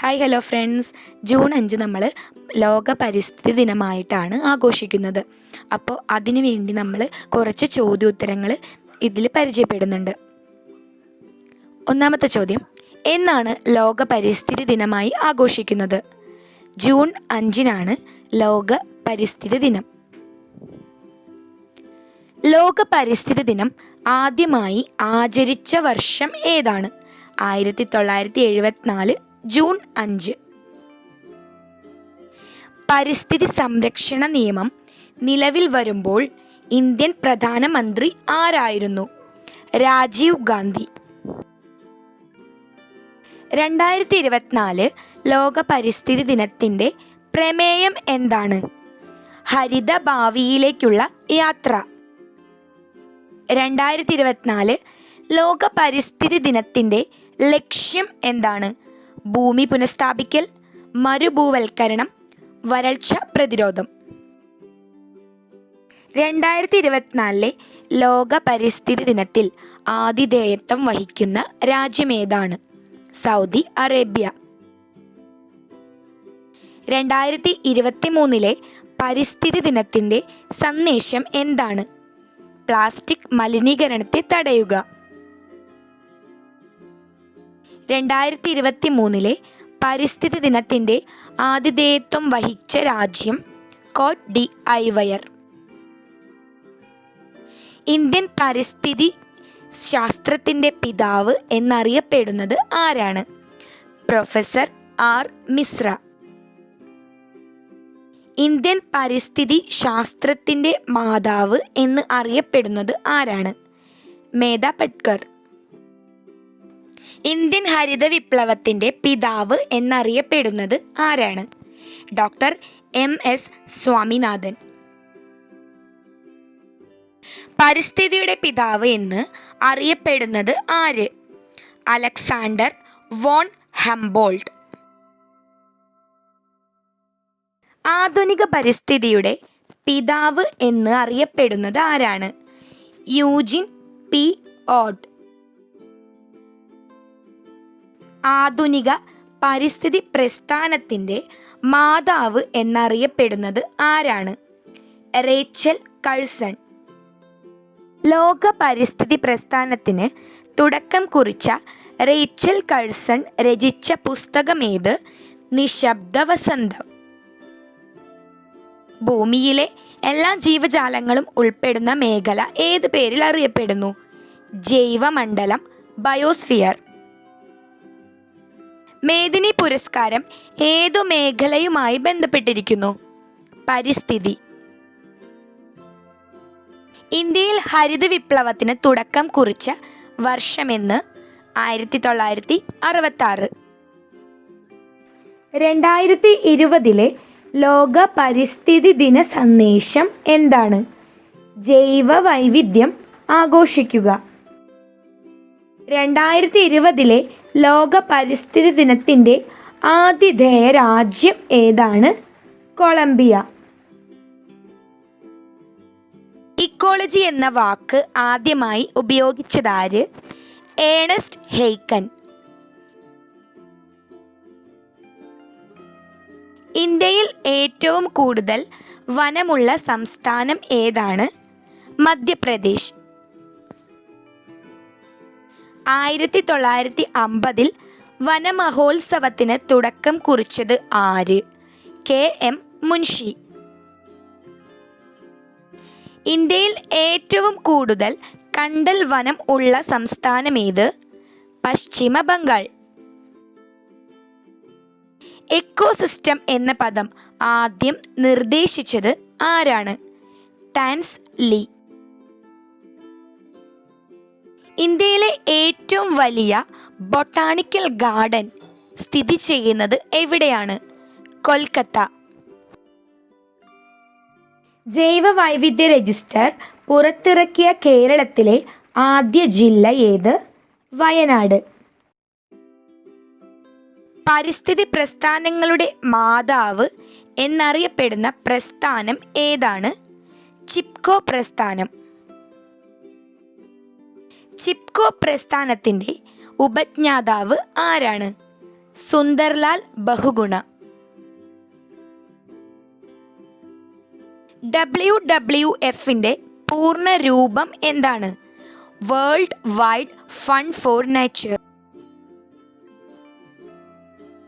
Hi hello friends June അഞ്ച് നമ്മൾ ലോക പരിസ്ഥിതി ദിനമായിട്ടാണ് ആഘോഷിക്കുന്നത്. അപ്പോൾ അതിനു വേണ്ടി നമ്മൾ കുറച്ച് ചോദ്യോത്തരങ്ങൾ ഇതിൽ പരിചയപ്പെടുന്നുണ്ട്. ഒന്നാമത്തെ ചോദ്യം. എന്നാണ് ലോക പരിസ്ഥിതി ദിനമായി ആഘോഷിക്കുന്നത്? ജൂൺ അഞ്ചിനാണ് ലോക പരിസ്ഥിതി ദിനം. ലോക പരിസ്ഥിതി ദിനം ആദ്യമായി ആചരിച്ച വർഷം ഏതാണ്? ആയിരത്തി തൊള്ളായിരത്തി എഴുപത്തിനാല് ജൂൺ അഞ്ച്. പരിസ്ഥിതി സംരക്ഷണ നിയമം നിലവിൽ വരുമ്പോൾ ഇന്ത്യൻ പ്രധാനമന്ത്രി ആരായിരുന്നു? രാജീവ് ഗാന്ധി. രണ്ടായിരത്തി ഇരുപത്തിനാല് ലോക പരിസ്ഥിതി ദിനത്തിന്റെ പ്രമേയം എന്താണ്? ഹരിത ഭാവിയിലേക്കുള്ള യാത്ര. രണ്ടായിരത്തി ഇരുപത്തിനാല് ലോക പരിസ്ഥിതി ദിനത്തിന്റെ ലക്ഷ്യം എന്താണ്? ഭൂമി പുനഃസ്ഥാപിക്കൽ മരുഭൂവൽക്കരണം വരൾച്ച പ്രതിരോധം. രണ്ടായിരത്തി ഇരുപത്തിനാലിലെ ലോക പരിസ്ഥിതി ദിനത്തിൽ ആതിഥേയത്വം വഹിക്കുന്ന രാജ്യമേതാണ് സൗദി അറേബ്യ. രണ്ടായിരത്തി ഇരുപത്തി മൂന്നിലെ പരിസ്ഥിതി ദിനത്തിന്റെ സന്ദേശം എന്താണ്? പ്ലാസ്റ്റിക് മലിനീകരണത്തെ തടയുക. രണ്ടായിരത്തി ഇരുപത്തി മൂന്നിലെ പരിസ്ഥിതി ദിനത്തിന്റെ ആതിഥേയത്വം വഹിച്ച രാജ്യം കോട്ട് ഡി ഐവയർ. ഇന്ത്യൻ പരിസ്ഥിതി ശാസ്ത്രത്തിന്റെ പിതാവ് എന്നറിയപ്പെടുന്നത് ആരാണ്? Professor R Mishra. ഇന്ത്യൻ പരിസ്ഥിതി ശാസ്ത്രത്തിന്റെ മാതാവ് എന്ന് അറിയപ്പെടുന്നത് ആരാണ്? മേധാ പട്കർ. ഇന്ത്യൻ ഹരിത വിപ്ലവത്തിന്റെ പിതാവ് എന്നറിയപ്പെടുന്നത് ആരാണ്? Doctor M S Swaminathan. പരിസ്ഥിതിയുടെ പിതാവ് എന്ന് അറിയപ്പെടുന്നത് ആര്? Alexander von Humboldt. ആധുനിക പരിസ്ഥിതിയുടെ പിതാവ് എന്ന് അറിയപ്പെടുന്നത് ആരാണ്? യൂജിൻ പി ഓഡ് ആധുനിക പരിസ്ഥിതി പ്രസ്ഥാനത്തിന്റെ മാതാവ് എന്നറിയപ്പെടുന്നത് ആരാണ്? റേച്ചൽ കഴ്സൺ ലോക പരിസ്ഥിതി പ്രസ്ഥാനത്തിന് തുടക്കം കുറിച്ച റേച്ചൽ കഴ്സൺ രചിച്ച പുസ്തകമേത്? നിശബ്ദ വസന്തം ഭൂമിയിലെ എല്ലാ ജീവജാലങ്ങളും ഉൾപ്പെടുന്ന മേഖല ഏത് പേരിൽ അറിയപ്പെടുന്നു? ജൈവമണ്ഡലം ബയോസ്ഫിയർ. മേദിനി പുരസ്കാരം ഏതു മേഖലയുമായി ബന്ധപ്പെട്ടിരിക്കുന്നു? പരിസ്ഥിതി. ഇന്ത്യയിൽ ഹരിത വിപ്ലവത്തിന് തുടക്കം കുറിച്ച വർഷമെന്ന് ആയിരത്തി തൊള്ളായിരത്തി അറുപത്തി ആറ് രണ്ടായിരത്തി ഇരുപതിലെ ലോക പരിസ്ഥിതി ദിന സന്ദേശം എന്താണ്? ജൈവ വൈവിധ്യം ആഘോഷിക്കുക. രണ്ടായിരത്തി ഇരുപതിലെ ലോക പരിസ്ഥിതി ദിനത്തിന്റെ ആതിഥേയ രാജ്യം ഏതാണ്? കൊളംബിയ. ഇക്കോളജി എന്ന വാക്ക് ആദ്യമായി ഉപയോഗിച്ചതാര്? ഏണസ്റ്റ് ഹെയ്ക്കൻ. ഇന്ത്യയിൽ ഏറ്റവും കൂടുതൽ വനമുള്ള സംസ്ഥാനം ഏതാണ്? മധ്യപ്രദേശ്. ആയിരത്തി തൊള്ളായിരത്തി അമ്പതിൽ വനമഹോത്സവത്തിന് തുടക്കം കുറിച്ചത് ആര്? കെ. എം. മുൻഷി. ഇന്ത്യയിൽ ഏറ്റവും കൂടുതൽ കണ്ടൽ വനം ഉള്ള സംസ്ഥാനമേത്? പശ്ചിമ ബംഗാൾ എക്കോസിസ്റ്റം എന്ന പദം ആദ്യം നിർദ്ദേശിച്ചത് ആരാണ്? Tansley. ഇന്ത്യയിലെ ഏറ്റവും വലിയ ബൊട്ടാണിക്കൽ ഗാർഡൻ സ്ഥിതി ചെയ്യുന്നത് എവിടെയാണ്? കൊൽക്കത്ത. ജൈവ വൈവിധ്യ രജിസ്റ്റർ പുറത്തിറക്കിയ കേരളത്തിലെ ആദ്യ ജില്ല ഏത്? വയനാട്. പരിസ്ഥിതി പ്രസ്ഥാനങ്ങളുടെ മാതാവ് എന്നറിയപ്പെടുന്ന പ്രസ്ഥാനം ഏതാണ്? ചിപ്കോ പ്രസ്ഥാനം. ചിപ്കോ പ്രസ്ഥാനത്തിന്റെ ഉപജ്ഞാതാവ് ആരാണ്? സുന്ദർലാൽ ബഹുഗുണ. ഡബ്ല്യു ഡബ്ല്യു എഫിന്റെ പൂർണ രൂപം എന്താണ്? World wide fund for nature.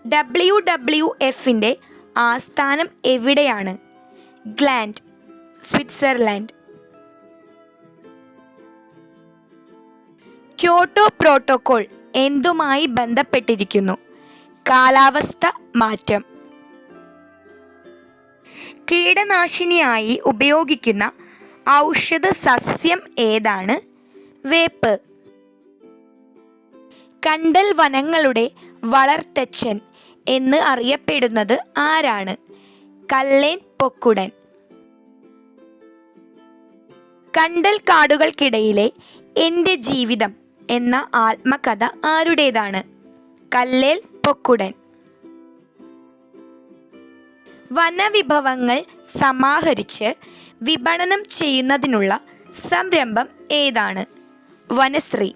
W W എഫിന്റെ ആസ്ഥാനം എവിടെയാണ്? Gland Switzerland. ക്യോട്ടോ പ്രോട്ടോകോൾ എന്തുമായി ബന്ധപ്പെട്ടിരിക്കുന്നു? കാലാവസ്ഥ മാറ്റം. കീടനാശിനിയായി ഉപയോഗിക്കുന്ന ഔഷധ സസ്യം ഏതാണ്? വേപ്പ്. കണ്ടൽ വനങ്ങളുടെ വളർത്തച്ഛൻ എന്ന് അറിയപ്പെടുന്നത് ആരാണ്? കല്ലേൻ പൊക്കുടൻ. കണ്ടൽ കാടുകൾക്കിടയിലെ എന്റെ ജീവിതം എന്ന ആത്മകഥ ആരുടേതാണ്? കല്ലേൽ പൊക്കുടൻ. വനവിഭവങ്ങൾ സമാഹരിച്ച് വിപണനം ചെയ്യുന്നതിനുള്ള സംരംഭം ഏതാണ്? വനശ്രീ.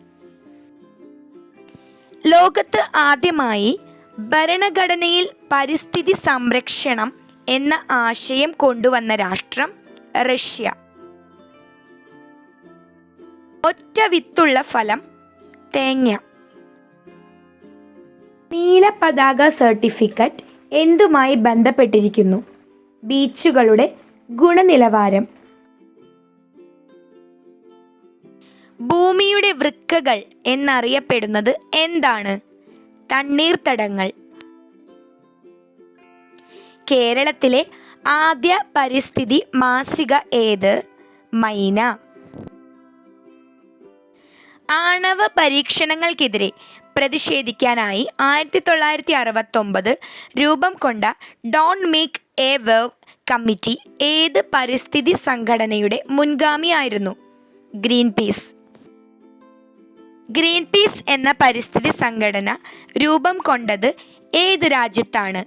ലോകത്ത് ആദ്യമായി ഭരണഘടനയിൽ പരിസ്ഥിതി സംരക്ഷണം എന്ന ആശയം കൊണ്ടുവന്ന രാഷ്ട്രം റഷ്യ. ഒറ്റ വിത്തുള്ള ഫലം തേങ്ങ. നീല പതാക സർട്ടിഫിക്കറ്റ് എന്തുമായി ബന്ധപ്പെട്ടിരിക്കുന്നു? ബീച്ചുകളുടെ ഗുണനിലവാരം. ഭൂമിയുടെ വൃക്കകൾ എന്നറിയപ്പെടുന്നത് എന്താണ്? തണ്ണീർത്തടങ്ങൾ. കേരളത്തിലെ ആദ്യ പരിസ്ഥിതി മാസിക ഏത്? മൈന. ആണവ പരീക്ഷണങ്ങൾക്കെതിരെ പ്രതിഷേധിക്കാനായി ആയിരത്തി തൊള്ളായിരത്തി അറുപത്തൊമ്പത് രൂപം കൊണ്ട don't make a wave committee ഏത് പരിസ്ഥിതി സംഘടനയുടെ മുൻഗാമിയായിരുന്നു? ഗ്രീൻ പീസ് ഗ്രീൻ പീസ് എന്ന പരിസ്ഥിതി സംഘടന രൂപം കൊണ്ടത് ഏത് രാജ്യത്താണ്?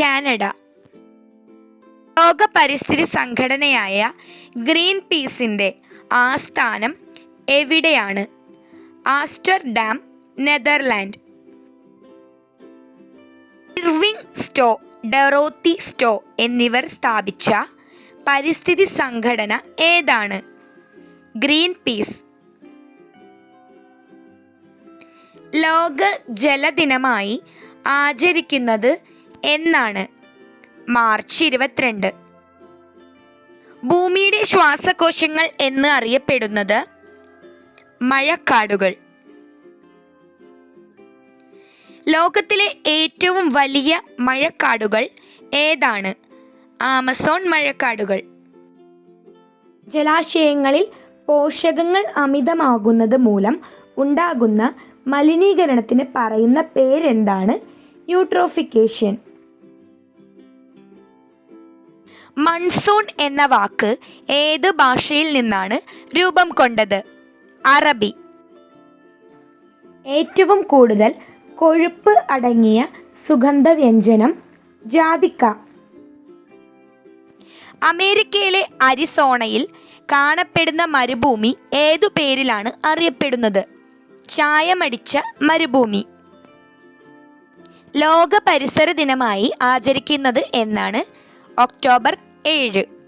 കാനഡ. ലോക പരിസ്ഥിതി സംഘടനയായ ഗ്രീൻ പീസിന്റെ ആസ്ഥാനം എവിടെയാണ്? Amsterdam Netherland. ഇർവിംഗ് സ്റ്റോ ഡെറോത്തി സ്റ്റോ എന്നിവർ സ്ഥാപിച്ച പരിസ്ഥിതി സംഘടന ഏതാണ്? Greenpeace. ലോക ജലദിനമായി ആചരിക്കുന്നത് എന്നാണ്. മാർച്ച് ഇരുപത്തിരണ്ട്. ഭൂമിയുടെ ശ്വാസകോശങ്ങൾ എന്ന് അറിയപ്പെടുന്നത് മഴക്കാടുകൾ. ലോകത്തിലെ ഏറ്റവും വലിയ മഴക്കാടുകൾ ഏതാണ്? ആമസോൺ മഴക്കാടുകൾ. ജലാശയങ്ങളിൽ പോഷകങ്ങൾ അമിതമാകുന്നത് മൂലം ഉണ്ടാകുന്ന മലിനീകരണത്തിന് പറയുന്ന പേരെന്താണ്? യൂട്രോഫിക്കേഷൻ. മൺസൂൺ എന്ന വാക്ക് ഏത് ഭാഷയിൽ നിന്നാണ് രൂപം കൊണ്ടത്? അറബി. ഏറ്റവും കൂടുതൽ കൊഴുപ്പ് അടങ്ങിയ സുഗന്ധവ്യഞ്ജനം ജാതിക്ക. അമേരിക്കയിലെ അരിസോണയിൽ കാണപ്പെടുന്ന മരുഭൂമി ഏതു പേരിലാണ് അറിയപ്പെടുന്നത്? ചായമടിച്ച മരുഭൂമി. ലോക പരിസര ദിനമായി ആചരിക്കുന്നത് എന്നാണ് ഒക്ടോബർ ഏഴ്.